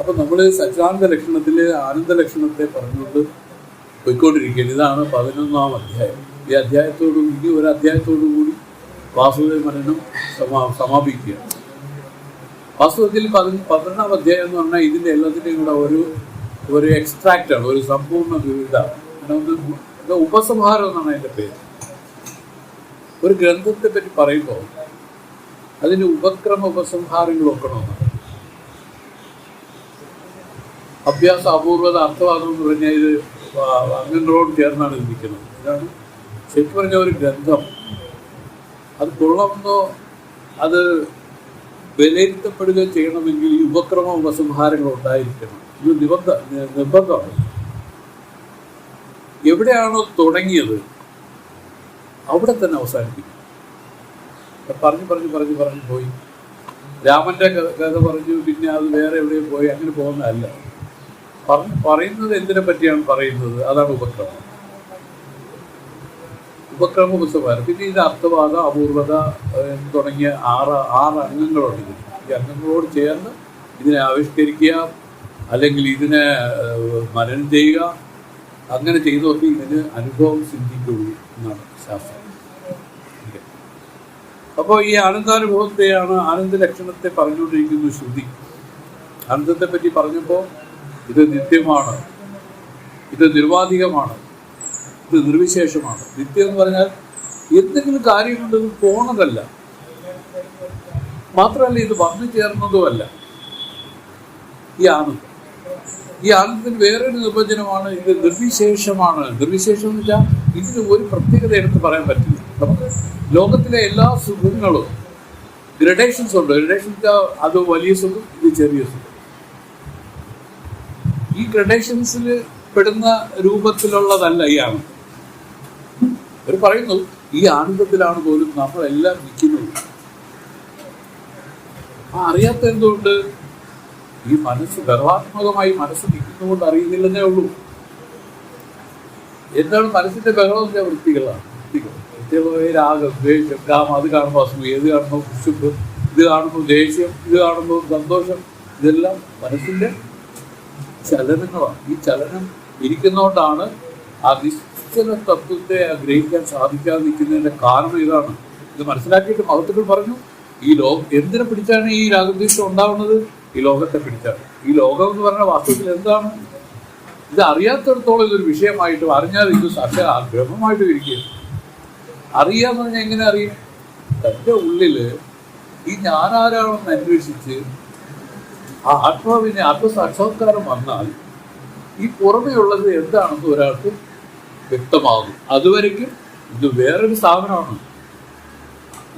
അപ്പൊ നമ്മൾ സച്ചിദാനന്ദ ലക്ഷണത്തിൽ ആനന്ദ ലക്ഷണത്തെ പറഞ്ഞുകൊണ്ട് പോയിക്കൊണ്ടിരിക്കുകയാണ്. ഇതാണ് പതിനൊന്നാം അധ്യായം. ഈ അധ്യായത്തോടു ഇനി ഒരു അധ്യായത്തോടു കൂടി വാസുദേവ മരണം സമാ സമാപിക്കുകയാണ്. വാസ്തവത്തിൽ പതി പന്ത്രണ്ടാം അധ്യായം എന്ന് പറഞ്ഞാൽ ഇതിന്റെ എല്ലാത്തിന്റെയും കൂടെ ഒരു ഒരു എക്സ്ട്രാക്റ്റ് ആണ് ഒരു സമ്പൂർണ വിവിധ ഉപസംഹാരം എന്നാണ് അതിന്റെ പേര്. ഒരു ഗ്രന്ഥത്തെ പറ്റി പറയുമ്പോൾ അതിന് ഉപക്രമ ഉപസംഹാരങ്ങൾ വെക്കണമെന്നാണ് അഭ്യാസ അപൂർവത അർത്ഥവാദം എന്ന് പറഞ്ഞാൽ ഇത് അങ്ങനോട് ചേർന്നാണ് ഇരിക്കുന്നത്. ഇതാണ് ശരിക്കും പറഞ്ഞ ഒരു ഗ്രന്ഥം. അത് കൊള്ളണമെന്നോ അത് വിലയിരുത്തപ്പെടുകയോ ചെയ്യണമെങ്കിൽ ഈ ഉപക്രമ ഉപസംഹാരങ്ങൾ ഉണ്ടായിരിക്കണം. ഇത് നിബന്ധ നിർബന്ധമാണ്. എവിടെയാണോ തുടങ്ങിയത് അവിടെ തന്നെ അവസാനിപ്പിക്കും. പറഞ്ഞു പറഞ്ഞു പറഞ്ഞു പറഞ്ഞു പോയി. രാമന്റെ കഥ പറഞ്ഞു പിന്നെ അത് വേറെ എവിടെയും പോയി അങ്ങനെ പോകുന്നതല്ല. പറയുന്നത് എന്തിനെ പറ്റിയാണ് പറയുന്നത്? അതാണ് ഉപക്രമം. ഉപക്രമ പുസ്തകമാണ് പിന്നെ ഇത് അർത്ഥവാദ അപൂർവത തുടങ്ങിയ ആറ് ആറ് അംഗങ്ങളുണ്ട് ഇതിന്. ഈ അംഗങ്ങളോട് ചേർന്ന് ഇതിനെ ആവിഷ്കരിക്കുക അല്ലെങ്കിൽ ഇതിനെ മരണം ചെയ്യുക അങ്ങനെ ചെയ്തവർക്ക് ഇതിന് അനുഭവം സിദ്ധിക്കുള്ളൂ എന്നാണ് ശാസ്ത്രം. അപ്പോൾ ഈ ആനന്ദാനുഭവത്തെയാണ് ആനന്ദ ലക്ഷണത്തെ പറഞ്ഞുകൊണ്ടിരിക്കുന്നു ശ്രുതി. ആനന്ദത്തെ പറ്റി പറഞ്ഞപ്പോൾ ഇത് നിത്യമാണ്. ഇത് നിർവാധികമാണ്. ഇത് നിർവിശേഷമാണ്. നിത്യം എന്ന് പറഞ്ഞാൽ എന്തെങ്കിലും കാര്യം കൊണ്ട് ഇത് പോണതല്ല മാത്രമല്ല ഇത് വന്നു ചേർന്നതുമല്ല. ഈ ആനന്ദം ഈ ആനന്ദത്തിന് വേറൊരു നിർവചനമാണ് ഇത് നിർവിശേഷമാണ്. നിർവിശേഷം എന്ന് വെച്ചാൽ ഇതിന് ഒരു പ്രത്യേകത എടുത്ത് പറയാൻ പറ്റില്ല. നമുക്ക് ലോകത്തിലെ എല്ലാ സുഖങ്ങളും ഗ്രഡേഷൻസ് ഉണ്ട്. ഗ്രഡേഷൻ അത് വലിയ സുഖം ഇത് ചെറിയ സുഖം. ഈ ഗ്രഡേഷൻസിൽ പെടുന്ന രൂപത്തിലുള്ളതല്ല ഈ ആണ് അവർ പറയുന്നു ഈ ആനന്ദത്തിലാണ് പോലും നമ്മളെല്ലാം നിൽക്കുന്നത്. ആ അറിയാത്ത എന്തുകൊണ്ട്? ഈ മനസ്സ് ഗർഭാത്മകമായി മനസ്സ് നിൽക്കുന്നതുകൊണ്ട് അറിയുന്നില്ലെന്നേ ഉള്ളൂ. എന്താണ് മനസ്സിന്റെ ബഹളം എന്ന വൃത്തികളാണ് വൃത്തികൾ വൃത്തികളായ രാഗം ദേഷ്യം കാമം അത് കാണുമ്പോൾ അസൂയ ഏത് കാണുമ്പോൾ കുശുപ്പ് ഇത് കാണുമ്പോൾ ദേഷ്യം ഇത് കാണുമ്പോൾ സന്തോഷം ഇതെല്ലാം മനസ്സിന്റെ ചലനങ്ങളാണ് ഈ ചലനം ഇരിക്കുന്നതുകൊണ്ടാണ് ആ നിശ്ചല തത്വത്തെ ഗ്രഹിക്കാൻ സാധിക്കാതെ നിൽക്കുന്നതിന്റെ കാരണം ഇതാണ്. ഇത് മനസ്സിലാക്കിയിട്ട് മഹത്തുക്കൾ പറഞ്ഞു ഈ ലോകം എന്തിനെ പിടിച്ചാണ് ഈ രാഗദ്വേഷം ഉണ്ടാവുന്നത്? ഈ ലോകത്തെ പിടിച്ചാണ്. ഈ ലോകം എന്ന് പറഞ്ഞ വാസ്തവത്തിൽ എന്താണ്? ഇത് അറിയാത്തിടത്തോളം ഇതൊരു വിഷയമായിട്ടും അറിഞ്ഞാൽ ഇത് സാക്ഷാ ബ്രഹ്മമായിട്ടും ഇരിക്കുക അറിയാന്ന് പറഞ്ഞാൽ എങ്ങനെ അറിയും? തന്റെ ഉള്ളിൽ ഈ ഞാനാരാണെന്ന് അന്വേഷിച്ച് ആ ആത്മാവിനെ ആത്മസാക്ഷാത്കാരം വന്നാൽ ഈ പുറമെയുള്ളത് എന്താണെന്ന് ഒരാൾക്ക് വ്യക്തമാകും. അതുവരയ്ക്കും ഇത് വേറൊരു സ്ഥാപനമാണ്.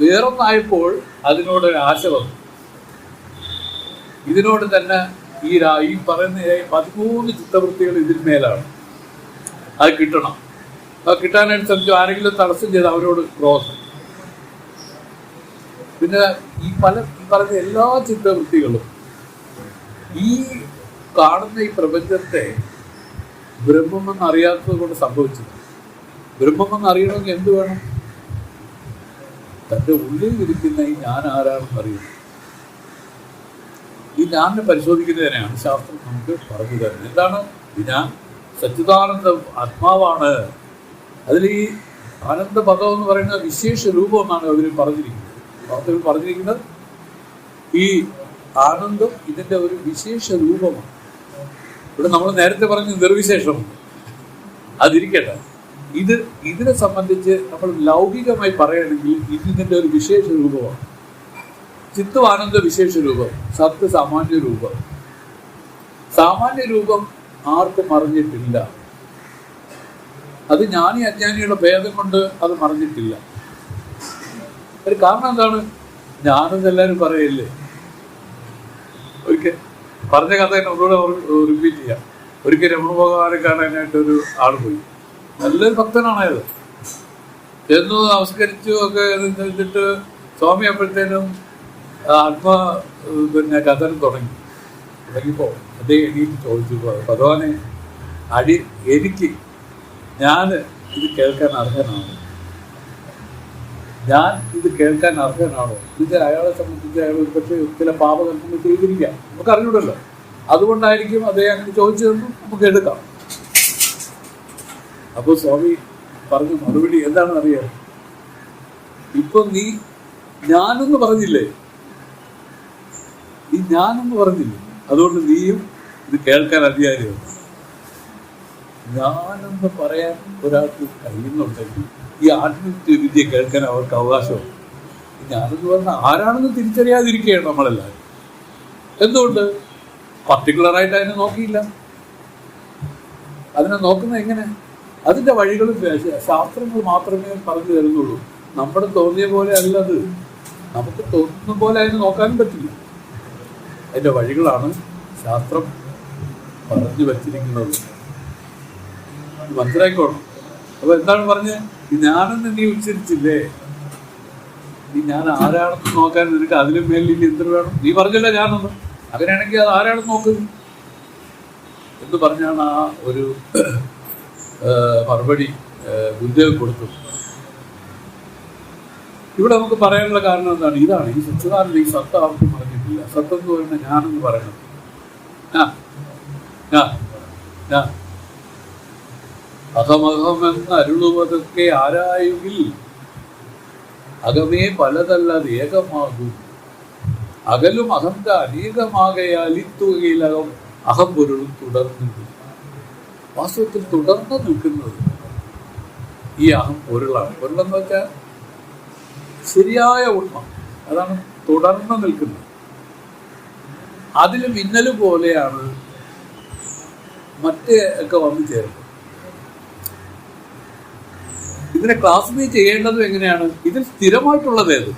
വേറൊന്നായപ്പോൾ അതിനോടൊരു ആശ വന്നു. ഇതിനോട് തന്നെ ഈ ഈ പറയുന്ന പതിമൂന്ന് ചിത്തവൃത്തികൾ ഇതിന്മേലാണ് അത് കിട്ടണം. അത് കിട്ടാനായിട്ട് ശ്രമിച്ചു. ആരെങ്കിലും തടസ്സം ചെയ്ത് അവരോട് ക്രോസ് പിന്നെ ഈ പല ഈ പറയുന്ന എല്ലാ ചിത്തവൃത്തികളും ഈ കാണുന്ന ഈ പ്രപഞ്ചത്തെ ബ്രഹ്മമെന്ന് അറിയാത്തത് കൊണ്ട് സംഭവിച്ചത്. ബ്രഹ്മമെന്ന് അറിയണമെങ്കിൽ എന്ത് വേണം? തന്റെ ഉള്ളിൽ ഇരിക്കുന്ന ഈ ഞാൻ ആരാണെന്ന് അറിയുന്നു ഈ ഞാനെ പരിശോധിക്കുന്നതിനെയാണ് ശാസ്ത്രം നമുക്ക് പറഞ്ഞു തരുന്നത്. എന്താണ്? ഈ ഞാൻ സച്ചിദാനന്ദ ആത്മാവാണ്. അതിൽ ഈ ആനന്ദ പദം എന്ന് പറയുന്ന വിശേഷ രൂപം എന്നാണ് അവർ പറഞ്ഞിരിക്കുന്നത്. വാർത്തകൾ പറഞ്ഞിരിക്കുന്നത്. ഈ ആനന്ദം ഇതിന്റെ ഒരു വിശേഷ രൂപമാണ്. ഇവിടെ നമ്മൾ നേരത്തെ പറഞ്ഞ നിർവിശേഷം. അതിരിക്കട്ടെ. ഇത് ഇതിനെ സംബന്ധിച്ച് നമ്മൾ ലൗകികമായി പറയുകയാണെങ്കിൽ ഇത് ഇതിന്റെ ഒരു വിശേഷ രൂപമാണ്. ചിത്തു ആനന്ദ വിശേഷ രൂപം സത്ത് സാമാന്യ രൂപം. സാമാന്യ രൂപം ആർക്കും അറിഞ്ഞിട്ടില്ല. അത് ജ്ഞാനി അജ്ഞാനിയുടെ ഭേദം കൊണ്ട് അത് മറിഞ്ഞിട്ടില്ല ഒരു കാരണം എന്താണ്? ഞാനെന്ന് എല്ലാവരും പറയല്ലേ? ഒരിക്കൽ പറഞ്ഞ കഥ തന്നെ ഒന്നുകൂടെ റിപ്പീറ്റ് ചെയ്യാം. ഒരിക്കൽ രമണ ഭഗവാനെ കാണാനായിട്ട് ഒരു ആൾ പോയി. നല്ലൊരു ഭക്തനാണ് ചെന്നു നമസ്കരിച്ചു ഒക്കെ എന്നിട്ട് സ്വാമി അപ്പോഴത്തേനും ആത്മ പിന്നെ കഥനം തുടങ്ങി. തുടങ്ങിയപ്പോൾ അദ്ദേഹം എണീറ്റ് ചോദിച്ചു ഭഗവാനെ അടി എനിക്ക് ഞാൻ ഇത് കേൾക്കാൻ അർഹനാണ്. ഞാൻ ഇത് കേൾക്കാൻ അർഹനാണോ? ഇത് അയാളെ സംബന്ധിച്ച് അയാൾ പക്ഷേ ചില പാപകൽപ്പങ്ങൾ ചെയ്തിരിക്കാം നമുക്ക് അറിഞ്ഞൂടല്ലോ. അതുകൊണ്ടായിരിക്കും അദ്ദേഹം അങ്ങനെ ചോദിച്ചതെന്ന് നമുക്ക് എടുക്കാം. അപ്പോൾ സ്വാമി പറഞ്ഞ മറുപടി എന്താണെന്ന് അറിയാം ഇപ്പൊ നീ ഞാനെന്ന് പറഞ്ഞില്ലേ? നീ ഞാനെന്ന് പറഞ്ഞില്ലേ? അതുകൊണ്ട് നീയും ഇത് കേൾക്കാൻ അധികാരിയാണ്. ഞാനെന്ന് പറയാൻ ഒരാൾക്ക് കഴിയുന്നുണ്ടെങ്കിൽ ഈ ആധുനിക വിദ്യ കേൾക്കാൻ അവർക്ക് അവകാശമുണ്ട്. ഞാനെന്ന് പറഞ്ഞാൽ ആരാണെന്ന് തിരിച്ചറിയാതിരിക്കുകയാണ് നമ്മളെല്ലാവരും. എന്തുകൊണ്ട്? പർട്ടിക്കുലറായിട്ട് അതിനെ നോക്കിയില്ല. അതിനെ നോക്കുന്നത് എങ്ങനെ? അതിന്റെ വഴികളും ശാസ്ത്രങ്ങൾ മാത്രമേ പറഞ്ഞു തരുന്നുള്ളൂ. നമ്മുടെ തോന്നിയ പോലെ അല്ല അത് നമുക്ക് തോന്നുന്ന പോലെ അതിനെ നോക്കാനും പറ്റില്ല. അതിന്റെ വഴികളാണ് ശാസ്ത്രം പറഞ്ഞു വച്ചിരിക്കുന്നത്. മനസ്സിലാക്കിക്കോണം അപ്പൊ എന്താണ് പറഞ്ഞത് ഞാനെന്ന് നീ ഉച്ചരിച്ചില്ലേ? നീ ഞാൻ ആരാണെന്ന് നോക്കാൻ നിനക്ക് അതിലും മേലിൽ എന്ത് വേണം? നീ പറഞ്ഞില്ല ഞാനൊന്ന്. അങ്ങനെയാണെങ്കിൽ അത് ആരാണെന്ന് നോക്ക്? എന്ന് പറഞ്ഞാണ് ആ ഒരു മറുപടി ഗുരുദേവ് കൊടുത്തത്. ഇവിടെ നമുക്ക് പറയാനുള്ള കാരണം എന്താണ്? ഇതാണ്. ഈ സച്ചിദാനന്ദ ഈ സത്ത ആർക്കും പറഞ്ഞിട്ടില്ല. സത്യം എന്ന് പറയുന്നത് ഞാനെന്ന് പറയണം. ആ ആ ആ. അഹമഹമെന്ന് അരുളുവതൊക്കെ ആരായുകിൽ? അകമേ പലതല്ലാതെ ഏകമാകും. അകലും അഹന്ത അനേകമാകയാൽ ഇത്തുകയിൽ അകം അഹം പൊരുളും തുടർന്നു വാസ്തവത്തിൽ തുടർന്ന് നിൽക്കുന്നത് ഈ അഹം പൊരുളാണ്. പൊരുളെന്ന് വെച്ചാൽ ശരിയായ ഉണ്മ. അതാണ് തുടർന്ന് നിൽക്കുന്നത്. അതിലും മിന്നൽ പോലെയാണ് മറ്റേ ഒക്കെ വന്നു ചേരുന്നത്. ഇതിനെ ക്ലാസിഫൈ ചെയ്യേണ്ടതും എങ്ങനെയാണ്? ഇതിൽ സ്ഥിരമായിട്ടുള്ളത് ഏത്?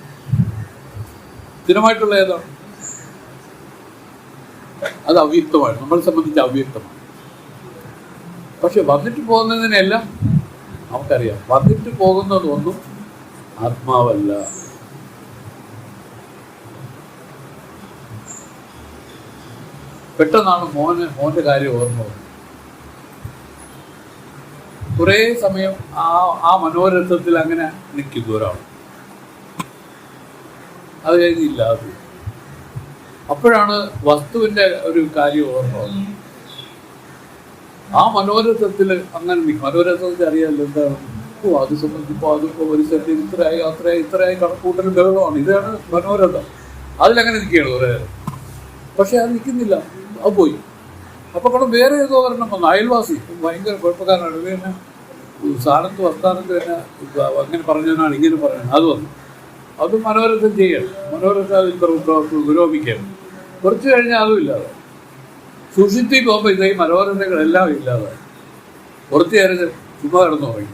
സ്ഥിരമായിട്ടുള്ള ഏതാണ് അത് അവ്യക്തമാണ്. നമ്മളെ സംബന്ധിച്ച് അവ്യക്തമാണ്. പക്ഷെ വന്നിട്ട് പോകുന്നതിനെല്ലാം നമുക്കറിയാം. വന്നിട്ട് പോകുന്നതൊന്നും ആത്മാവല്ല. പെട്ടെന്നാണ് മോന് മോന്റെ കാര്യം ഓർമ്മ കുറേ സമയം ആ ആ മനോരഥത്തിൽ അങ്ങനെ നിൽക്കുന്നു ഒരാൾ. അത് കഴിഞ്ഞില്ല അത്. അപ്പോഴാണ് വസ്തുവിന്റെ ഒരു കാര്യം ഓർമ്മ ആ മനോരഥത്തിൽ അങ്ങനെ മനോരഥത്തിൽ അറിയാമല്ലോ എന്താണ്? ഓ അത് സംബന്ധിച്ചപ്പോ അതിപ്പോൾ ഒരു സെറ്റ് ഇത്രയായി അത്രയായി ഇത്രയായി കണക്കൂട്ടൽ ബഹളമാണ് ഇതാണ് മനോരഥം. അതിലങ്ങനെ നിൽക്കുകയാണ് കുറേ പക്ഷെ അത് നിൽക്കുന്നില്ല. അത് പോയി. അപ്പൊ കൂടെ വേറെ ഏതോ ഒരെണ്ണം വന്നു. അയൽവാസി. ഭയങ്കര കുഴപ്പക്കാരനാണ്. ഇത് തന്നെ സ്ഥാനത്ത് വസ്ഥാനത്ത് തന്നെ അങ്ങനെ പറഞ്ഞവനാണ് ഇങ്ങനെ പറയുന്നത് അത് വന്നു. അത് മനോരഥം ചെയ്യണം. മനോരഥം അതിൽ പ്ര- പ്ര- പുരോഗമിക്കണം. കുറച്ച് കഴിഞ്ഞാൽ അതും ഇല്ലാതെ സുഷിത്തി പോകുമ്പോൾ ഇതേ മനോരഥങ്ങളെല്ലാം ഇല്ലാതെ കുറച്ച് നേരം ചുമ്മാ കിടന്നു പോയി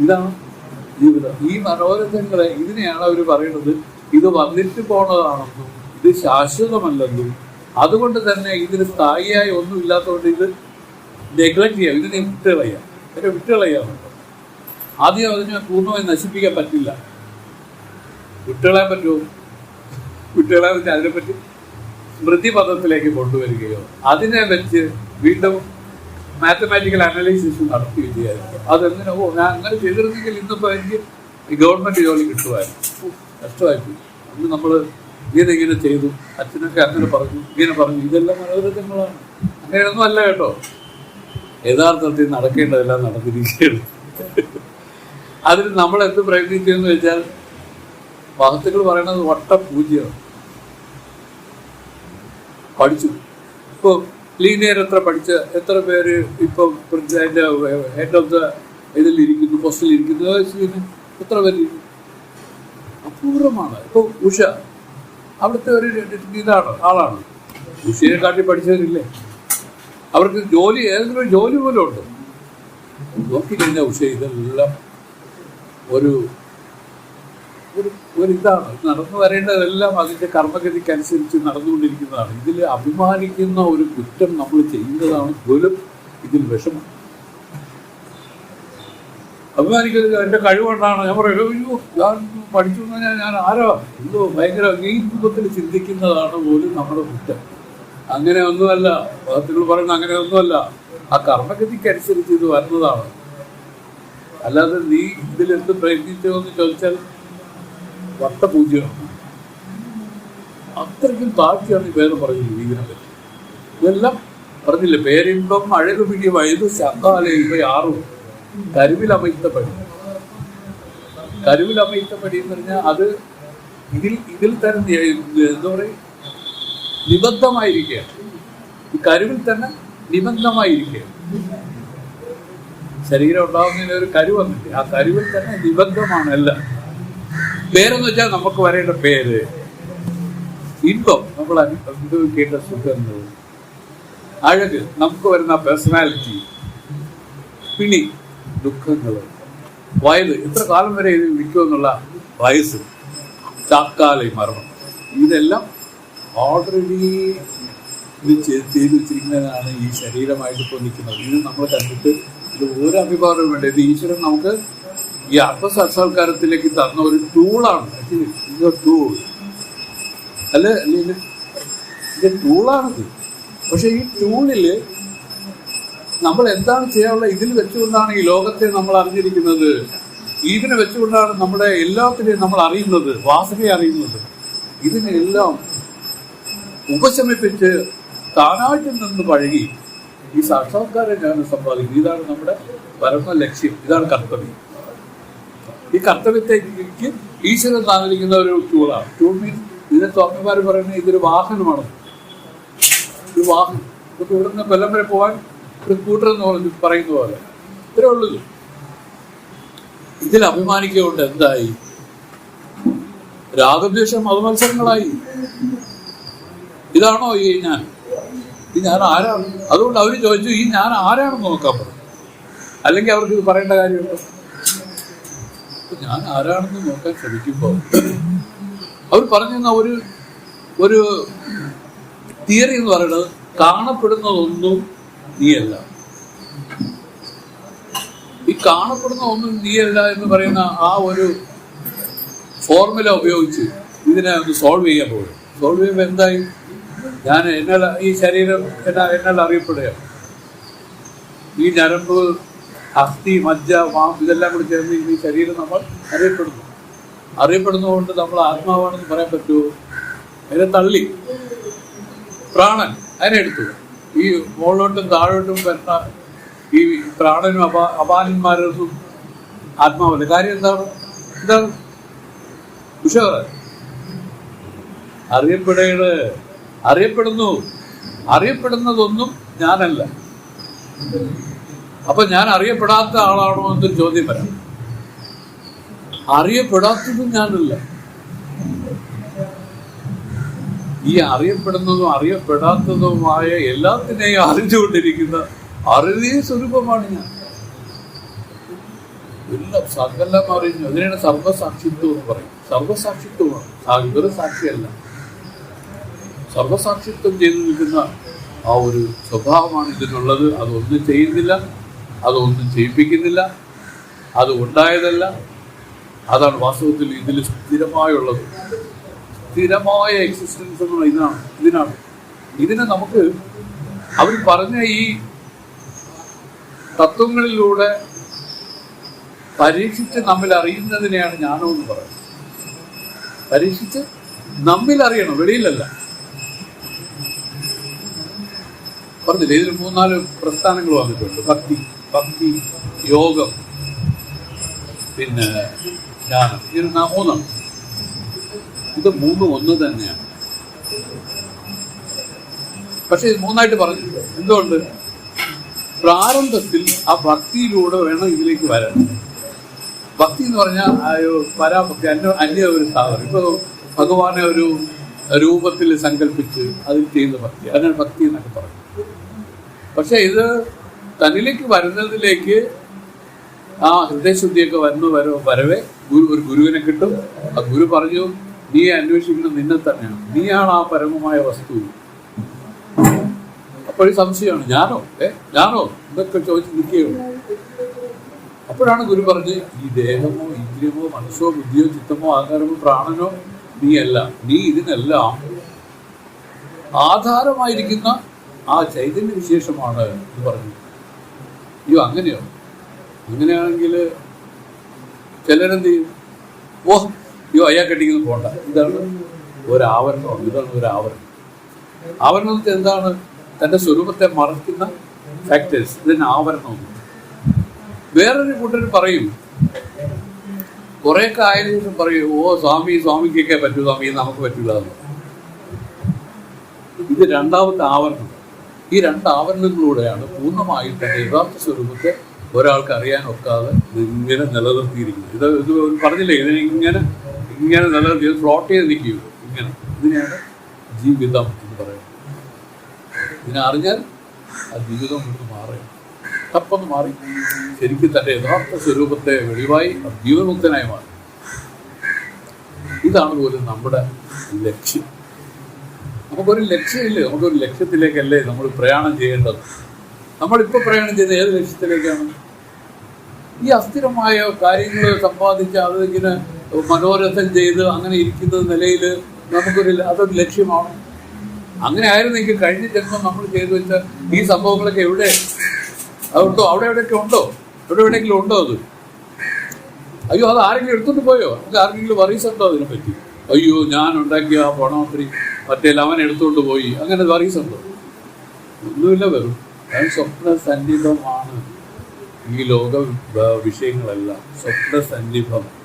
ഇതാണ് ജീവിതം. ഈ മനോരഥങ്ങളെ ഇതിനെയാണ് അവർ പറയുന്നത് ഇത് വന്നിട്ട് പോണതാണെന്നും ഇത് ശാശ്വതമല്ലെന്നും അതുകൊണ്ട് തന്നെ ഇതിന് സ്ഥായിയായി ഒന്നും ഇല്ലാത്തതുകൊണ്ട് ഇത് നെഗ്ലക്ട് ചെയ്യാം. ഇതിനെ വിട്ടുകളയാം ഇതിനെ വിട്ടുകളയാം ആദ്യം അതിനെ പൂർണമായി നശിപ്പിക്കാൻ പറ്റില്ല. വിട്ടുകളയാൻ പറ്റുമോ? വിട്ടുകളയാൻ വെച്ചാൽ അതിനെപ്പറ്റി സ്മൃതി പദത്തിലേക്ക് കൊണ്ടുവരികയോ അതിനെ വെച്ച് വീണ്ടും മാത്തമാറ്റിക്കൽ അനാലിസിസ് നടത്തി ചെയ്യാതിരിക്കും. അതെങ്ങനെ ഓ ഞാൻ അങ്ങനെ ചെയ്തിരുന്നെങ്കിൽ ഇന്നിപ്പോൾ എനിക്ക് ഗവൺമെന്റ് ജോലി കിട്ടുമായിരുന്നു. കഷ്ടമായിപ്പോയി അന്ന് നമ്മൾ ഇങ്ങനെ ഇങ്ങനെ ചെയ്തു. അച്ഛനൊക്കെ അങ്ങനെ പറഞ്ഞു. ഇങ്ങനെ പറഞ്ഞു. ഇതെല്ലാം മനോരഥങ്ങളാണ്. അങ്ങനെയൊന്നും അല്ല കേട്ടോ. യഥാർത്ഥത്തിൽ നടക്കേണ്ടതെല്ലാം നടന്നിരിക്കുകയാണ്. അതിന് നമ്മൾ എന്ത് പ്രയത്നിച്ചെന്ന് വെച്ചാൽ മഹത്തുക്കൾ പറയുന്നത് വട്ട പൂജ്യമാണ് പഠിച്ചു. ഇപ്പോൾ ലീനിയർ എത്ര പഠിച്ച എത്ര പേര് ഇപ്പം അതിന്റെ ഹെഡ് ഓഫ് ദ ഇതിലിരിക്കുന്നു പോസ്റ്റിലിരിക്കുന്നു എത്ര പേര്? അപൂർവമാണ്. ഇപ്പോൾ ഉഷ അവിടുത്തെ ഒരു ഇതാണ് ആളാണ്. ഉഷയെ കാട്ടി പഠിച്ചവരില്ലേ? അവർക്ക് ജോലി ഏതെങ്കിലും ജോലി പോലും ഉണ്ട്. നോക്കിക്കഴിഞ്ഞാൽ പക്ഷേ ഇതെല്ലാം ഒരു ഒരു ഇതാണ്. നടന്നു വരേണ്ടതെല്ലാം അതിന്റെ കർമ്മഗതിക്കനുസരിച്ച് നടന്നുകൊണ്ടിരിക്കുന്നതാണ്. ഇതിൽ അഭിമാനിക്കുന്ന ഒരു കുറ്റം നമ്മൾ ചെയ്യുന്നതാണ് പോലും ഇതിൽ വിഷമം. അഭിമാനിക്കുന്നത് എന്റെ കഴിവുകൊണ്ടാണ്. ഞാൻ പറയൂ ഞാൻ പഠിച്ചു എന്ന് പറഞ്ഞാൽ ഞാൻ ആരോ എന്തോ ഭയങ്കര രൂപത്തിൽ ചിന്തിക്കുന്നതാണ് പോലും നമ്മുടെ കുറ്റം. അങ്ങനെ ഒന്നുമല്ല മതത്തിൽ പറയുന്ന അങ്ങനെ ഒന്നുമല്ല. ആ കർമ്മഗതിക്കനുസരിച്ച് ഇത് വരുന്നതാണ്. അല്ലാതെ നീ ഇതിൽ എന്ത് പ്രയത്നിച്ചോ എന്ന് ചോദിച്ചാൽ വട്ടപൂജ്യമാണ്. അത്രയ്ക്കും താഴ്ചയാണ് ഈ പേര് പറയുന്നത് ഇതിനെ പറ്റി ഇതെല്ലാം പറഞ്ഞില്ലേ? പേരിമ്പം അഴകു പിടി ആറും ശങ്കാല ഇവ ആറും കരുവിലമയ്ത്തപ്പടി പടി എന്ന് പറഞ്ഞാൽ അത് ഇതിൽ ഇതിൽ തന്നെ എന്താ പറയുക? നിബദ്ധമായിരിക്കുകയാണ്. ഈ കരുവിൽ തന്നെ നിബന്ധമായിരിക്കുകയാണ്. ശരീരം ഉണ്ടാകുന്നതിന് ഒരു കരു വന്നിട്ട് ആ കരുവിൽ തന്നെ നിബന്ധമാണ് എല്ലാം പേരെന്ന് വെച്ചാൽ നമുക്ക് വരേണ്ട പേര്. ഇൻകം നമ്മൾ അനുഭവിക്കേണ്ട സുഖം അഴക് നമുക്ക് വരുന്ന പേഴ്സണാലിറ്റി പിണി ദുഃഖങ്ങൾ വയത് എത്ര കാലം വരെ ഇത് നിൽക്കുമെന്നുള്ള വയസ്സ്. ചാക്കാലി മരണം. ഇതെല്ലാം ഓൾറെഡി ഇത് ചെയ്ത് വെച്ചിരിക്കുന്നതാണ് ഈ ശരീരമായിട്ട് ഇപ്പോൾ നിൽക്കുന്നത്. ഇത് നമ്മൾ കണ്ടിട്ട് ഇത് ഓരോ അഭിപ്രായവും വേണ്ട. ഇത് ഈശ്വരൻ നമുക്ക് ഈ അർത്ഥസാക്ഷാത്കാരത്തിലേക്ക് തന്ന ഒരു ടൂളാണ് ഇത് ടൂൾ അല്ല? അല്ലെങ്കിൽ ഇത് ടൂളാണിത് പക്ഷെ ഈ ടൂളിൽ നമ്മൾ എന്താണ് ചെയ്യാനുള്ള ഇതിൽ വെച്ചുകൊണ്ടാണ് ഈ ലോകത്തെ നമ്മൾ അറിഞ്ഞിരിക്കുന്നത്? ഇതിനെ വെച്ചുകൊണ്ടാണ് നമ്മുടെ എല്ലാത്തിനെയും നമ്മൾ അറിയുന്നത് വാസനയെ അറിയുന്നത്. ഇതിനെല്ലാം ഉപശമിപ്പിച്ച് താനായിട്ട് നിന്ന് പഴകി ഈ സാക്ഷാത്കാരം ഞാൻ സമ്പാദിക്കും. ഇതാണ് നമ്മുടെ പരമ ലക്ഷ്യം ഇതാണ് കർത്തവ്യം. ഈ കർത്തവ്യത്തേക്ക് ഈശ്വരൻ താന്നിരിക്കുന്ന ഒരു ടൂളാണ്. ടൂൾ മീൻസ് ഇതിനെ സ്വാമിമാർ പറയുന്നത് ഇതൊരു വാഹനമാണ്. ഒരു വാഹനം. ഇതൊക്കെ ഇവിടെ നിന്ന് കൊല്ലം വരെ പോകാൻ ഒരു സ്കൂട്ടർ എന്ന് പറഞ്ഞു പറയുന്ന പോലെ. ഇത്രേ ഉള്ളൂ ഇത്. ഇതിൽ അഭിമാനിക്കൊണ്ട് എന്തായി? രാഗദ്വേഷ മതമത്സരങ്ങളായി. ഇതാണോ ഈ ഞാൻ? ഈ ഞാൻ ആരാണ്? അതുകൊണ്ട് അവർ ചോദിച്ചു ഈ ഞാൻ ആരാണെന്ന് നോക്കാൻ പറഞ്ഞു. അല്ലെങ്കിൽ അവർക്ക് ഇത് പറയേണ്ട കാര്യമുണ്ടോ? ഞാൻ ആരാണെന്ന് നോക്കാൻ ശ്രമിക്കുമ്പോൾ അവർ പറഞ്ഞു തന്ന ഒരു ഒരു തിയറി എന്ന് പറയുന്നത് കാണപ്പെടുന്നതൊന്നും നീയല്ല. ഈ കാണപ്പെടുന്ന ഒന്നും നീയല്ല എന്ന് പറയുന്ന ആ ഒരു ഫോർമുല ഉപയോഗിച്ച് ഇതിനെ ഒന്ന് സോൾവ് ചെയ്യാൻ പോകും സോൾവ് ചെയ്യുമ്പോൾ എന്തായി? ഞാൻ എന്നാൽ ഈ ശരീരം എന്നാ എന്നാൽ അറിയപ്പെടുകയാണ്. ഈ ഞരമ്പ് അസ്ഥി മജ്ജ മാം ഇതെല്ലാം കൂടി ചേർന്ന് ഈ ശരീരം നമ്മൾ അറിയപ്പെടുന്നു. അറിയപ്പെടുന്നതുകൊണ്ട് നമ്മൾ ആത്മാവാണെന്ന് പറയാൻ പറ്റുമോ? അതിനെ തള്ളി. പ്രാണൻ അതിനെ എടുത്തു. ഈ മുകളിലോട്ടും താഴോട്ടും വരുന്ന ഈ പ്രാണനും അപാ അപാനന്മാരും ആത്മാവല്ല? കാര്യം എന്താണ് എന്താണ് ഉഷാറ് അറിയപ്പെടേണ്. അറിയപ്പെടുന്നു. അറിയപ്പെടുന്നതൊന്നും ഞാനല്ല. അപ്പൊ ഞാൻ അറിയപ്പെടാത്ത ആളാണോ എന്നൊരു ചോദ്യം വരാം. അറിയപ്പെടാത്തതും ഞാനല്ല. ഈ അറിയപ്പെടുന്നതും അറിയപ്പെടാത്തതുമായ എല്ലാത്തിനെയും അറിഞ്ഞുകൊണ്ടിരിക്കുന്ന അറിവേ സ്വരൂപമാണ് ഞാൻ. എല്ലാം സകലം അറിഞ്ഞു. അതിനാണ് സർവസാക്ഷിത്വം എന്ന് പറയും? സർവസാക്ഷിത്വമാണ്. ഇവർ സാക്ഷിയല്ല. സർവസാക്ഷിത്വം ചെയ്തു നിൽക്കുന്ന ആ ഒരു സ്വഭാവമാണ് ഇതിനുള്ളത്. അതൊന്നും ചെയ്യുന്നില്ല. അതൊന്നും ചെയ്യിപ്പിക്കുന്നില്ല. അത് ഉണ്ടായതല്ല. അതാണ് വാസ്തവത്തിൽ ഇതിൽ സ്ഥിരമായുള്ളത്. സ്ഥിരമായ എക്സിസ്റ്റൻസ് എന്ന് ഇതാണ് ഇതിനാണ്. ഇതിനെ നമുക്ക് അവർ പറഞ്ഞ ഈ തത്വങ്ങളിലൂടെ പരീക്ഷിച്ച് നമ്മിൽ അറിയുന്നതിനെയാണ് ജ്ഞാനം എന്ന് പറയുന്നത്. പരീക്ഷിച്ച് നമ്മിൽ അറിയണം വെളിയിലല്ല. പറഞ്ഞില്ലേ ഇതിൽ മൂന്നാൽ പ്രസ്ഥാനങ്ങൾ വന്നിട്ടുണ്ട്. ഭക്തി ഭക്തി യോഗം പിന്നെ ജ്ഞാനം. ഇതിന് മൂന്നാണ്. ഇത് മൂന്നും ഒന്ന് തന്നെയാണ്. പക്ഷെ ഇത് മൂന്നായിട്ട് പറഞ്ഞു എന്തുകൊണ്ട്? പ്രാരംഭത്തിൽ ആ ഭക്തിയിലൂടെ വേണം ഇതിലേക്ക് വരാൻ. ഭക്തി എന്ന് പറഞ്ഞാൽ പരാഭക്തി അന്യ അന്യ ഒരു സാധനം ഇപ്പൊ ഭഗവാനെ ഒരു രൂപത്തിൽ സങ്കല്പിച്ച് അതിൽ ചെയ്യുന്ന ഭക്തി. അതിനാണ് ഭക്തി എന്നൊക്കെ പറയും പക്ഷെ ഇത് തന്നിലേക്ക് വരുന്നതിലേക്ക് ആ ഹൃദയശുദ്ധിയൊക്കെ വരുന്നു വരവ് വരവേ. ഗുരു ഒരു ഗുരുവിനെ കിട്ടും. ആ ഗുരു പറഞ്ഞു നീ അന്വേഷിക്കുന്നത് നിന്നെ തന്നെയാണ്. നീയാണ് ആ പരമമായ വസ്തു. അപ്പോഴും സംശയമാണ് ഞാനോ? ഏ ഞാനോ? ഇതൊക്കെ ചോദിച്ച് നിൽക്കുകയുള്ളൂ അപ്പോഴാണ് ഗുരു പറഞ്ഞ് ഈ ദേഹമോ ഇന്ദ്രിയമോ മനസ്സോ ബുദ്ധിയോ ചിത്തമോ ആകാരമോ പ്രാണനോ നീയല്ല. നീ ഇതിനെല്ലാം ആധാരമായിരിക്കുന്ന ആ ചൈതന്യ വിശേഷമാണ് എന്ന് പറഞ്ഞു. അയ്യോ അങ്ങനെയോ? അങ്ങനെയാണെങ്കിൽ ചിലരെന്ത് ചെയ്യും? ഓ അയ്യോ അയാൾ കെട്ടിക്കുന്നു പോണ്ട. ഇതാണ് ഒരു ഇതാണ് ഒരു ആവരണം എന്താണ്? തന്റെ സ്വരൂപത്തെ മറക്കുന്ന ഫാക്ടേഴ്സ് ഇതിന് ആവരണം വേറൊരു കൂട്ടർ പറയും കുറേയൊക്കെ ആയതിനു പറയും ഓ സ്വാമി സ്വാമിക്കൊക്കെ പറ്റൂ സ്വാമി നമുക്ക് പറ്റില്ല എന്ന്. ഇത് രണ്ടാമത്തെ ആവരണം. ഈ രണ്ട് ആവരണങ്ങളിലൂടെയാണ് പൂർണമായിട്ട് തന്റെ യഥാർത്ഥ സ്വരൂപത്തെ ഒരാൾക്ക് അറിയാൻ ഒക്കാതെ ഇങ്ങനെ നിലനിർത്തിയിരിക്കുന്നത്. ഇത് ഇത് പറഞ്ഞില്ലേ? ഇതിനെ ഇങ്ങനെ നിലനിർത്തി ഫ്ലോട്ട് ചെയ്ത് നിൽക്കുകയുള്ളൂ ഇങ്ങനെ. ഇതിനെയാണ് ജീവിതം എന്ന് പറയുന്നത്. ഇതിനെ അറിഞ്ഞാൽ ആ ജീവിതം ഒന്ന് മാറുകയാണ്. തപ്പൊന്ന് മാറി. ശരിക്കും തന്റെ യഥാർത്ഥ സ്വരൂപത്തെ വെളിവായി ജീവമുക്തനായി മാറി. ഇതാണ് പോലും നമ്മുടെ ലക്ഷ്യം. നമുക്കൊരു ലക്ഷ്യമില്ല? നമുക്കൊരു ലക്ഷ്യത്തിലേക്കല്ലേ നമ്മൾ പ്രയാണം ചെയ്യേണ്ടത്? നമ്മളിപ്പോൾ പ്രയാണം ചെയ്യുന്ന ഏത് ലക്ഷ്യത്തിലേക്കാണ്? ഈ അസ്ഥിരമായ കാര്യങ്ങൾ സമ്പാദിച്ച് അത് ഇങ്ങനെ മനോരഥം ചെയ്ത് അങ്ങനെ ഇരിക്കുന്ന നിലയിൽ നമുക്കൊരു അതൊരു ലക്ഷ്യമാണ്. അങ്ങനെ ആയിരുന്നു ആയിരുന്നെങ്കിൽ കഴിഞ്ഞ ജന്മം നമ്മൾ ചെയ്തു വെച്ച ഈ സംഭവങ്ങളൊക്കെ എവിടെ? അതുണ്ടോ അവിടെ എവിടെയൊക്കെ ഉണ്ടോ? എവിടെ എവിടെയെങ്കിലും ഉണ്ടോ അത്? അയ്യോ അത് ആരെങ്കിലും എടുത്തോണ്ട് പോയോ? നമുക്ക് ആർക്കെങ്കിലും വറീസ് ഉണ്ടോ അതിനെ പറ്റി അയ്യോ ഞാൻ ഉണ്ടാക്കിയ ആ പണമന്ത്രി മറ്റേ അവൻ എടുത്തുകൊണ്ട് പോയി. അങ്ങനെ വറീസ് ഉണ്ടോ? ഒന്നുമില്ല വെറും. ഞാൻ സ്വപ്ന സന്നിധമാണ് ഈ ലോക വിഷയങ്ങളെല്ലാം സ്വപ്ന സന്നിധം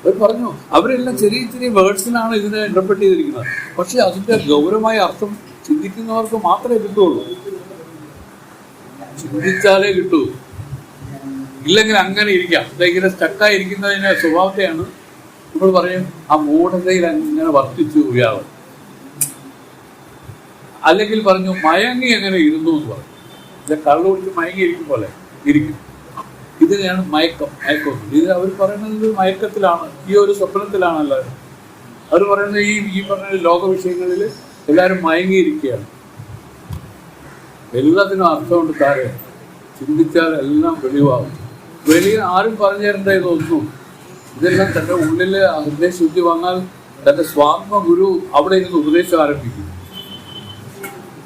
അവർ പറഞ്ഞു അവരെല്ലാം ചെറിയ ചെറിയ വേർഡ്സിനാണ് ഇതിനെ ഇന്റർപ്രറ്റ് ചെയ്തിരിക്കുന്നത്. പക്ഷെ അതിന്റെ ഗൗരവമായ അർത്ഥം ചിന്തിക്കുന്നവർക്ക് മാത്രമേ കിട്ടുള്ളൂ ചിന്തിച്ചാലേ കിട്ടൂ. ഇല്ലെങ്കിൽ അങ്ങനെ ഇരിക്കാം. ഇങ്ങനെ സ്റ്റക്കായിരിക്കുന്നതിന്റെ സ്വഭാവത്തെയാണ് നമ്മൾ പറയും ആ മൂഢതയിൽ അങ്ങനെ വർത്തിച്ചു ഇയാൾ അല്ലെങ്കിൽ പറഞ്ഞു മയങ്ങി എങ്ങനെ ഇരുന്നു എന്ന് പറഞ്ഞു. കള്ളു കുടിച്ച് മയങ്ങി ഇരിക്കും പോലെ ഇരിക്കും. ഇതിനെയാണ് മയക്കം. മയക്കം. ഇത് അവർ പറയുന്നത് മയക്കത്തിലാണ്. ഈ ഒരു സ്വപ്നത്തിലാണ് എല്ലാവരും. അവർ പറയുന്നത് ഈ ഈ പറഞ്ഞ ലോക വിഷയങ്ങളിൽ എല്ലാവരും മയങ്ങിയിരിക്കുകയാണ്. എല്ലാത്തിനും അർത്ഥമുണ്ട് താരെ ചിന്തിച്ചാൽ എല്ലാം വെളിവാകും. വെളിയിൽ ആരും പറഞ്ഞു തരേണ്ട ഇതൊന്നും ഇതെല്ലാം തന്റെ ഉള്ളിൽ ഹൃദയശുദ്ധി വന്നാൽ തന്റെ സ്വാത്മ ഗുരു അവിടെ ഇരുന്ന് ഉപദേശം ആരംഭിക്കും.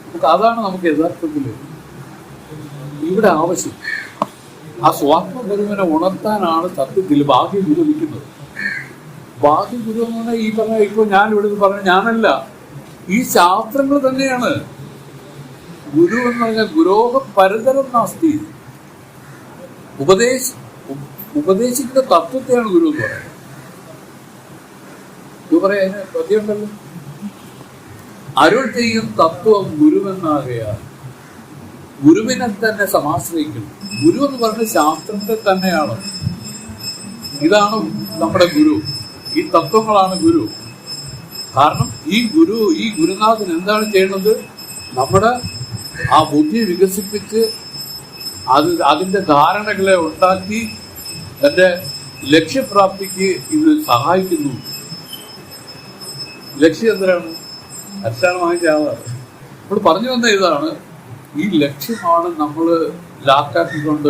നമുക്ക് അതാണ് നമുക്ക് യഥാർത്ഥത്തിൽ ഇവിടെ ആവശ്യം. ആ സ്വാത്മ ഗുരുവിനെ ഉണർത്താനാണ് സത്യത്തിൽ ബാഹ്യ ഗുരു നിൽക്കുന്നത്. ബാഹ്യ ഗുരു എന്ന് പറഞ്ഞാൽ ഈ പറഞ്ഞ ഇപ്പോൾ ഞാൻ ഇവിടെ പറഞ്ഞ ഞാനല്ല. ഈ ശാസ്ത്രങ്ങൾ തന്നെയാണ്. ഗുരു എന്ന് പറഞ്ഞാൽ ഗുരോഹ പരതരം നാസ്തി. ഉപദേശ ഉപദേശിക്കുന്ന തത്വത്തെയാണ് ഗുരു എന്ന് പറയുന്നത്. ഇത് പറയാ അതിന് പദ്യമുണ്ടല്ലോ അരുൾ ചെയ്യും തത്വം ഗുരുവെന്നാകയാൽ ഗുരുവിനെ തന്നെ സമാശ്രയിക്കുന്നു. ഗുരു എന്ന് പറഞ്ഞ ശാസ്ത്രത്തെ തന്നെയാണ്. ഇതാണ് നമ്മുടെ ഗുരു. ഈ തത്വങ്ങളാണ് ഗുരു. കാരണം ഈ ഗുരു ഈ ഗുരുനാഥൻ എന്താണ് ചെയ്യുന്നത്? നമ്മുടെ ആ ബുദ്ധി വികസിപ്പിച്ച് അത് അതിന്റെ ധാരണകളെ ഉണ്ടാക്കി തന്റെ ലക്ഷ്യപ്രാപ്തിക്ക് ഇത് സഹായിക്കുന്നു. ലക്ഷ്യം എന്തിനാണ്? വാങ്ങിച്ച നമ്മൾ പറഞ്ഞു വന്ന ഇതാണ് ഈ ലക്ഷ്യമാണ് നമ്മൾ ലാക്കാക്കിക്കൊണ്ട്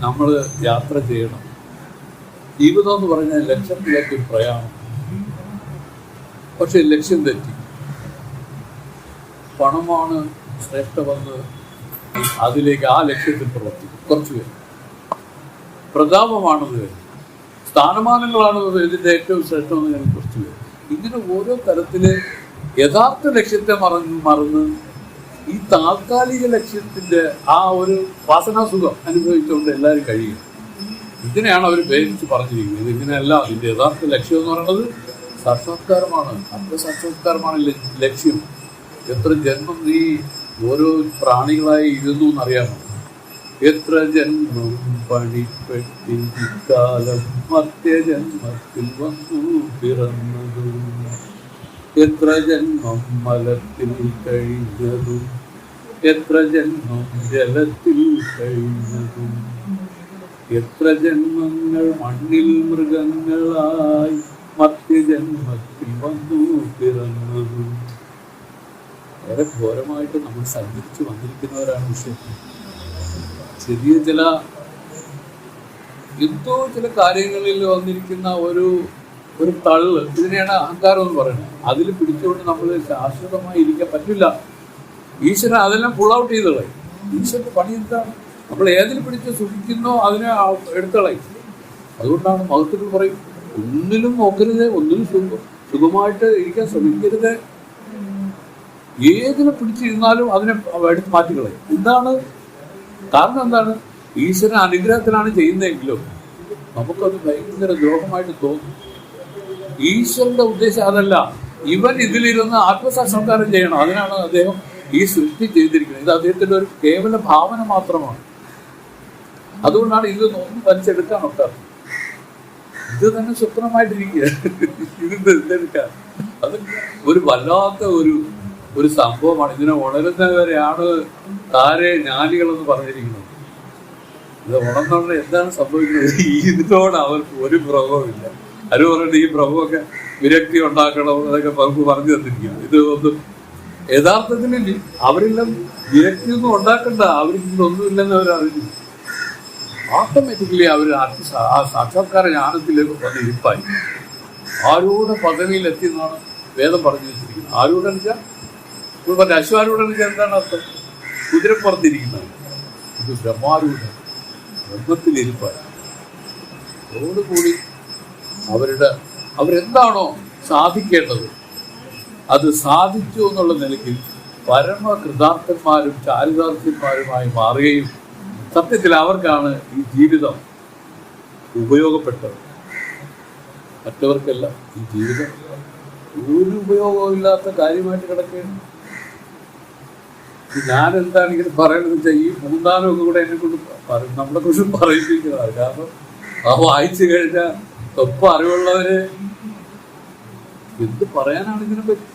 നമ്മൾ യാത്ര ചെയ്യണം. ജീവിതം എന്ന് പറഞ്ഞാൽ ലക്ഷ്യത്തിലേക്ക് പ്രയാണം. പക്ഷെ ലക്ഷ്യം തെറ്റി. പണമാണ് ശ്രേഷ്ഠമെന്ന് അതിലേക്ക് ആ ലക്ഷ്യത്തിൽ പ്രവർത്തിക്കും. കുറച്ചു പേര്. പ്രതാപമാണത് സ്ഥാനമാനങ്ങളാണ് ഇതിന്റെ ഏറ്റവും ശ്രേഷ്ഠമെന്ന് ഞാൻ കുറച്ചു പേര്. ഇങ്ങനെ ഓരോ തരത്തിൽ യഥാർത്ഥ ലക്ഷ്യത്തെ മറന്ന് മറന്ന് ഈ താൽക്കാലിക ലക്ഷ്യത്തിന്റെ ആ ഒരു വാസനാസുഖം അനുഭവിച്ചുകൊണ്ട് എല്ലാവരും കഴിയും ഇതിനെയാണ് അവർ പേരിച്ച് പറഞ്ഞിരിക്കുന്നത്. ഇങ്ങനെയല്ല അതിന്റെ യഥാർത്ഥ ലക്ഷ്യം എന്ന് പറയുന്നത് സാക്ഷാത്കാരമാണ്. അർത്ഥസാക്ഷാത്കാരമാണ് ല- ലക്ഷ്യം. എത്ര ജന്മം നീ ഓരോ പ്രാണികളായി ഇരുന്നു എന്നറിയാമോ? എത്ര ജന്മം പണിപ്പെട്ടിക്കാലം മധ്യജന്മത്തിൽ വന്നു പിറന്നതും എത്ര ജന്മം മലത്തിൽ കഴിഞ്ഞതും എത്ര ജന്മം ജലത്തിൽ കഴിഞ്ഞതും എത്ര ജന്മങ്ങൾ മണ്ണിൽ മൃഗങ്ങളായി മധ്യജന്മത്തിൽ വന്നു പിറന്നതും. വളരെ ഘോരമായിട്ട് നമ്മൾ സഞ്ചരിച്ചു വന്നിരിക്കുന്നവരാണ് വിഷയം ചെറിയ ചില എന്തോ ചില കാര്യങ്ങളിൽ വന്നിരിക്കുന്ന ഒരു ഒരു തള്ള്. ഇതിനെയാണ് അഹങ്കാരം എന്ന് പറയുന്നത്. അതിൽ പിടിച്ചുകൊണ്ട് നമ്മൾ ശാശ്വതമായി ഇരിക്കാൻ പറ്റില്ല. ഈശ്വരൻ അതെല്ലാം പുൾ ഔട്ട് ചെയ്ത് കളയും. ഈശ്വരന്റെ പണി എന്താണ്? നമ്മൾ ഏതിൽ പിടിച്ച് സുഖിക്കുന്നോ അതിനെ എടുത്തളയും അതുകൊണ്ടാണ് മഹത്തുക്കൾ പറയും ഒന്നിലും നോക്കരുത് ഒന്നിലും സുഖം സുഖമായിട്ട് ഇരിക്കാൻ ശ്രമിക്കരുത്. ഏതിനെ പിടിച്ചിരുന്നാലും അതിനെ എടുത്ത് മാറ്റിക്കളയും എന്താണ്? കാരണം എന്താണ്? ഈശ്വരൻ അനുഗ്രഹത്തിലാണ് ചെയ്യുന്നതെങ്കിലും നമുക്കത് ഭയങ്കര ദ്രോഹമായിട്ട് തോന്നും. ഈശ്വരന്റെ ഉദ്ദേശം അതല്ല. ഇവൻ ഇതിലിരുന്ന് ആത്മസാക്ഷാത്കാരം ചെയ്യണം. അതിനാണ് അദ്ദേഹം ഈ സൃഷ്ടി ചെയ്തിരിക്കുന്നത്. ഇത് അദ്ദേഹത്തിന്റെ ഒരു കേവല ഭാവന മാത്രമാണ്. അതുകൊണ്ടാണ് ഇത് നോക്കി വലിച്ചെടുക്കാൻ ഒക്കാറ് ഇത് തന്നെ സ്വപ്നമായിട്ടിരിക്കുക. ഇത് എന്തെടുക്കാൻ അത് ഒരു വല്ലാത്ത ഒരു ഒരു സംഭവമാണ്. ഇതിനെ ഉണരുന്നവരെയാണ് താരെ ജ്ഞാനികളെന്ന് പറഞ്ഞിരിക്കുന്നത്. ഇത് ഉണർന്നുകൊണ്ട് എന്താണ് സംഭവിക്കുന്നത്? ഇതിനോട് അവർക്ക് ഒരു ഭ്രമവുമില്ല അത് പറഞ്ഞിട്ട് ഈ പ്രഭുവൊക്കെ വിരക്തി ഉണ്ടാക്കണം എന്നൊക്കെ നമുക്ക് പറഞ്ഞു തന്നിരിക്കുന്നു. ഇത് ഒന്ന് യഥാർത്ഥത്തിൽ അവരെല്ലാം വിരക്തി ഒന്നും ഉണ്ടാക്കണ്ട. അവർക്ക് ഒന്നും ഇല്ലെന്ന് അവരറിഞ്ഞു. ഓട്ടോമാറ്റിക്കലി അവർ ആ സാക്ഷാത്കാര ജ്ഞാനത്തിലേക്ക് വന്ന് ഇരിപ്പായി. ആരൂഢ പദവിയിലെത്തി എന്നാണ് വേദം പറഞ്ഞു വെച്ചിരിക്കുന്നത്. ആരൂഢ വെച്ചാൽ ഇപ്പോൾ പറഞ്ഞ അശ്വാരൂഢ വെച്ചാൽ എന്താണ് അർത്ഥം? കുതിരപ്പുറത്തിരിക്കുന്നത്. ഇത് ബ്രഹ്മാരൂഢ ബ്രഹ്മത്തിലിരിപ്പായി. അതോടുകൂടി അവരുടെ അവരെന്താണോ സാധിക്കേണ്ടത് അത് സാധിച്ചു എന്നുള്ള നിലയ്ക്ക് പരമകൃതാർത്ഥന്മാരും ചാരിതാർത്ഥ്യന്മാരുമായി മാറുകയും സത്യത്തിൽ അവർക്കാണ് ഈ ജീവിതം ഉപയോഗപ്പെട്ടത്. മറ്റവർക്കല്ല ഈ ജീവിതം ഒരു ഉപയോഗമില്ലാത്ത കാര്യമായിട്ട് കിടക്കുകയാണ്. ഞാൻ എന്താണ് ഇങ്ങനെ പറയണമെന്ന് വെച്ചാൽ ഈ മൂന്നാലും ഒക്കെ കൂടെ എന്നെ കൊണ്ട് നമ്മളെ കുറിച്ച് പറയിപ്പിക്കുന്നതാണ്. കാരണം ആ വായിച്ചു കഴിഞ്ഞാൽ ഒപ്പം അറിവുള്ളവര് എന്ത് പറയാനാണ് ഇതിനെ പറ്റി?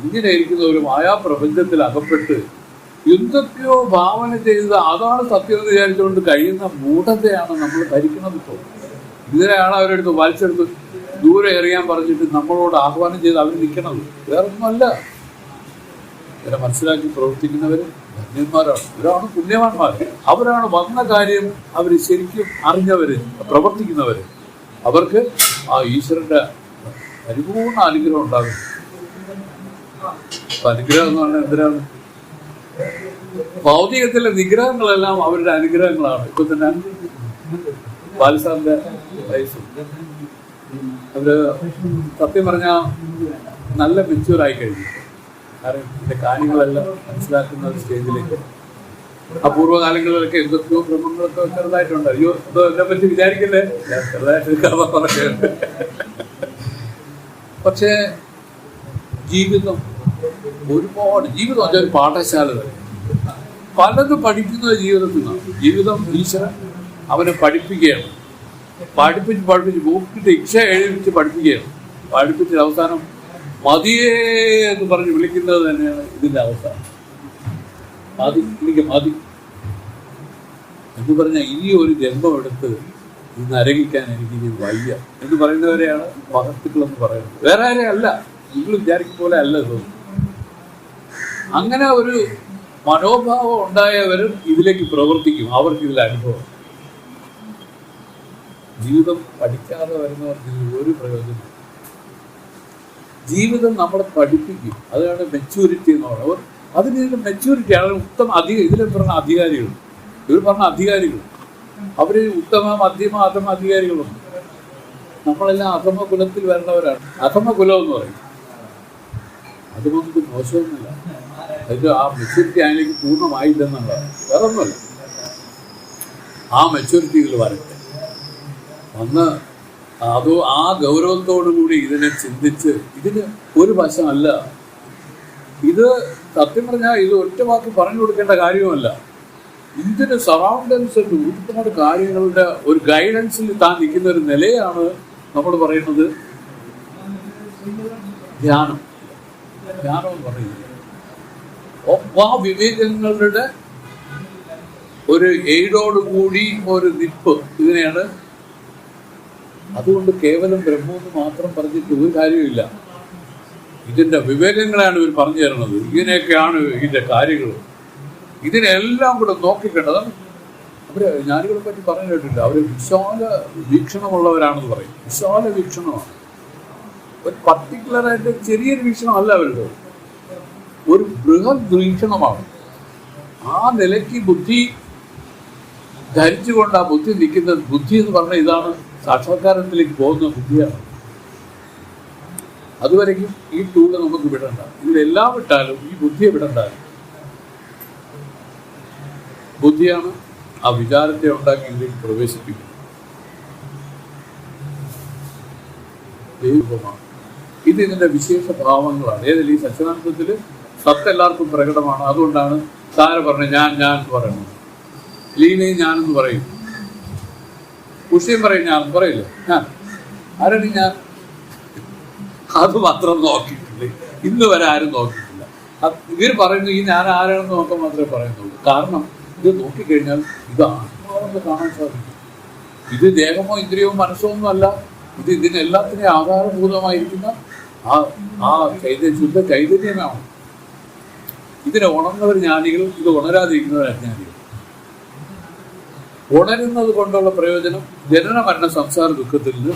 ഇങ്ങനെ ഇരിക്കുന്ന ഒരു മായാപ്രപഞ്ചത്തിൽ അകപ്പെട്ട് എന്തൊക്കെയോ ഭാവന ചെയ്ത് അതാണ് സത്യം എന്ന് വിചാരിച്ചുകൊണ്ട് കഴിയുന്ന മൂഢതയാണ് നമ്മൾ ധരിക്കുന്നത് ഇപ്പോൾ ഇതിനെയാണ് അവരെടുത്ത് വലിച്ചെടുത്ത് ദൂരെ എറിയാൻ പറഞ്ഞിട്ട് നമ്മളോട് ആഹ്വാനം ചെയ്ത് അവർ നിൽക്കണത്. വേറൊന്നുമല്ല. ഇവരെ മനസ്സിലാക്കി പ്രവർത്തിക്കുന്നവർ ധന്യന്മാരാണ് ഇവരാണ് പുണ്യവാന്മാർ അവരാണ് വന്ന കാര്യം അവർ ശരിക്കും അറിഞ്ഞവര് പ്രവർത്തിക്കുന്നവര്. അവർക്ക് ആ ഈശ്വരന്റെ പരിപൂർണ അനുഗ്രഹം ഉണ്ടാകും. അനുഗ്രഹം എന്ന് പറഞ്ഞാൽ എന്തിനാണ്? ഭൗതികത്തിലെ നിഗ്രഹങ്ങളെല്ലാം അവരുടെ അനുഗ്രഹങ്ങളാണ്. ഇപ്പൊ തന്നെ ബാലസാറിന്റെ വയസ്സ് അവർ സത്യം പറഞ്ഞ നല്ല മെച്ചൂറായി കഴിഞ്ഞു. കാരണം ഇതിന്റെ കാര്യങ്ങളെല്ലാം മനസ്സിലാക്കുന്ന ഒരു സ്റ്റേജിലേക്ക്. അപൂർവകാലങ്ങളിലൊക്കെ എന്തൊക്കെയോ ഭ്രമങ്ങളൊക്കെ ചെറുതായിട്ടുണ്ട്. അയ്യോ അതോ എന്നെ പറ്റി വിചാരിക്കല്ലേ? ഞാൻ ചെറുതായിട്ട് പക്ഷേ ജീവിതം ഒരുപാട് ജീവിതം അതൊരു പാഠശാല പലതും പഠിക്കുന്നത് ജീവിതത്തിൽ നിന്നാണ്. ജീവിതം ഈശ്വരൻ അവനെ പഠിപ്പിക്കുകയാണ്. പഠിപ്പിച്ച് പഠിപ്പിച്ച് ബുക്കിട്ട് ഇച്ഛ എഴുതിച്ച് പഠിപ്പിക്കുകയാണ്. പഠിപ്പിച്ച് അവസാനം മതിയേ എന്ന് പറഞ്ഞ് വിളിക്കുന്നത് തന്നെയാണ് ഇതിന്റെ അവസ്ഥ മതി എനിക്ക് മതി. എന്ന് പറഞ്ഞാൽ ഈ ഒരു ജന്മം എടുത്ത് ഇന്ന് അരങ്ങിക്കാൻ എനിക്ക് ഇനി വയ്യ. എന്ന് പറയുന്നവരെയാണ് മഹത്തുക്കൾ എന്ന് പറയുന്നത്. വേറെ ആരെയും അല്ല. നിങ്ങൾ വിചാരിക്കും പോലെ അല്ല തോന്നുന്നു അങ്ങനെ ഒരു മനോഭാവം ഉണ്ടായവരും ഇതിലേക്ക് പ്രവർത്തിക്കും. അവർക്ക് ഇതിൽ അനുഭവം. ജീവിതം പഠിക്കാതെ വരുന്നവർക്ക് ഇതിൽ ഒരു പ്രയോജനം ജീവിതം നമ്മളെ പഠിപ്പിക്കും. അതാണ് മെച്യൂരിറ്റി എന്ന് പറയുന്നത്. അവർ അതിന് ഇതിന് മെച്യൂരിറ്റി ആണ് ഉത്തമ അധിക ഇതിൽ പറഞ്ഞ അധികാരികൾ. ഇവർ പറഞ്ഞ അധികാരികൾ. അവർ ഉത്തമ മധ്യമ അധമ അധികാരികളുണ്ട്. നമ്മളെല്ലാം അധമ കുലത്തിൽ വരേണ്ടവരാണ് അധമ കുലം എന്ന് പറയും. അതുകൊണ്ട് മോശമൊന്നുമില്ല. അതിന്റെ ആ മെച്യൂരിറ്റി അതിലേക്ക് പൂർണമായില്ലെന്നുള്ളതാണ്. വേറെ ഒന്നുമല്ല ആ മെച്യൂരിറ്റി ഇതിൽ വരട്ടെ. വന്ന് അതോ ആ ഗൗരവത്തോടു കൂടി ഇതിനെ ചിന്തിച്ച് ഇതിന് ഒരു വശമല്ല ഇത് സത്യം പറഞ്ഞാൽ ഇത് ഒറ്റ വാക്ക് പറഞ്ഞു കൊടുക്കേണ്ട കാര്യവുമല്ല. ഇതിന് സറൗണ്ടൻസ് ഒരുപാട് കാര്യങ്ങളുടെ ഒരു ഗൈഡൻസിൽ താൻ നിൽക്കുന്ന ഒരു നിലയാണ് നമ്മൾ പറയുന്നത്. ധ്യാനം. ധ്യാനം എന്ന് പറയുന്നത്. ആ വിവേകങ്ങളുടെ ഒരു എയ്ഡോടുകൂടി ഒരു നിപ്പ് ഇതിനെയാണ് അതുകൊണ്ട് കേവലം ബ്രഹ്മമെന്ന് മാത്രം പറഞ്ഞിട്ട് ഒരു കാര്യമില്ല ഇതിന്റെ വിവേകങ്ങളാണ് ഇവർ പറഞ്ഞു തരുന്നത്. ഇങ്ങനെയൊക്കെയാണ് ഇതിന്റെ കാര്യങ്ങൾ. ഇതിനെല്ലാം കൂടെ നോക്കിക്കേണ്ടത് അവർ ജ്ഞാനികളെ പറ്റി പറഞ്ഞു കേട്ടില്ല അവർ വിശാല വീക്ഷണമുള്ളവരാണെന്ന് പറയും. വിശാല വീക്ഷണമാണ്. ഒരു പർട്ടിക്കുലറായിട്ട് ചെറിയൊരു വീക്ഷണമല്ല അവരുടെ. ഒരു ബൃഹത് വീക്ഷണമാണ്. ആ നിലയ്ക്ക് ബുദ്ധി ധരിച്ചുകൊണ്ട് ആ ബുദ്ധി നിൽക്കുന്ന ബുദ്ധി എന്ന് പറഞ്ഞാൽ ഇതാണ് സാക്ഷാത്കാരത്തിലേക്ക് പോകുന്ന വിദ്യയാണ് അതുവരെയും ഈ ടൂൾ നമുക്ക് വിടണ്ട. ഇതിലെല്ലാം വിട്ടാലും ഈ ബുദ്ധിയെ വിടണ്ടാലും. ബുദ്ധിയാണ് ആ വിചാരത്തെ ഉണ്ടാക്കി ഇതിലേക്ക് പ്രവേശിപ്പിക്കുന്നത്. ഇത് ഇതിന്റെ വിശേഷ ഭാവങ്ങളാണ്. ഏതിൽ? ഈ സച്ചിദാനന്ദത്തിൽ സത്ത് എല്ലാവർക്കും പ്രകടമാണ്. അതുകൊണ്ടാണ് താര പറഞ്ഞ ഞാൻ ഞാൻ എന്ന് പറയുന്നത്. ലീനയും ഞാനെന്ന് പറയും. ഉഷയും പറയും ഞാൻ പറയില്ല? ഞാൻ ആരാണ് ഞാൻ? അത് മാത്രം നോക്കിയിട്ടില്ല. ഇന്ന് വരെ ആരും നോക്കിയിട്ടില്ല. ഇവർ പറയുന്നു ഈ ഞാൻ ആരാണെന്ന് നോക്കാൻ മാത്രമേ പറയുന്നുള്ളൂ. കാരണം ഇത് നോക്കിക്കഴിഞ്ഞാൽ ഇത് ആത്മാവെന്ന് കാണാൻ സാധിക്കും. ഇത് ദേഹമോ ഇന്ദ്രിയമോ മനസ്സോ ഒന്നും അല്ല. ഇത് ഇതിനെല്ലാത്തിനും ആധാരഭൂതമായിരിക്കുന്ന ആ ആ ചൈതന്യ ശുദ്ധ ചൈതന്യമാണ്. ഇതിനെ ഉണർന്നവർ ജ്ഞാനികൾ ഇത് ഉണരാതിരിക്കുന്നവർ അജ്ഞാനികൾ ഉണരുന്നത് കൊണ്ടുള്ള പ്രയോജനം ജനന മരണ സംസാര ദുഃഖത്തിൽ നിന്ന്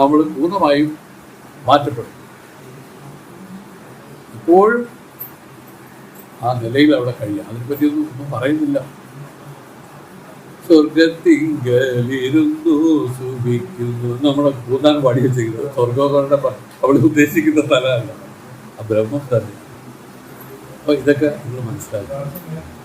നമ്മൾ പൂർണമായും മാറ്റപ്പെടും. ഇപ്പോൾ ആ നിലയിൽ അവിടെ കഴിയാം. അതിനെപ്പറ്റിയൊന്നും ഒന്നും പറയുന്നില്ല. സ്വർഗത്തിങ്കലിരുന്നു സുഖിക്കുന്നു. നമ്മളെ കൂന്നാൻ പാടി വെച്ചിരിക്കുന്നത് സ്വർഗങ്ങളുടെ അവൾ ഉദ്ദേശിക്കുന്ന സ്ഥലമല്ല. ആ ബ്രഹ്മം തന്നെ. അപ്പൊ ഇതൊക്കെ നിങ്ങൾ മനസ്സിലാക്കുക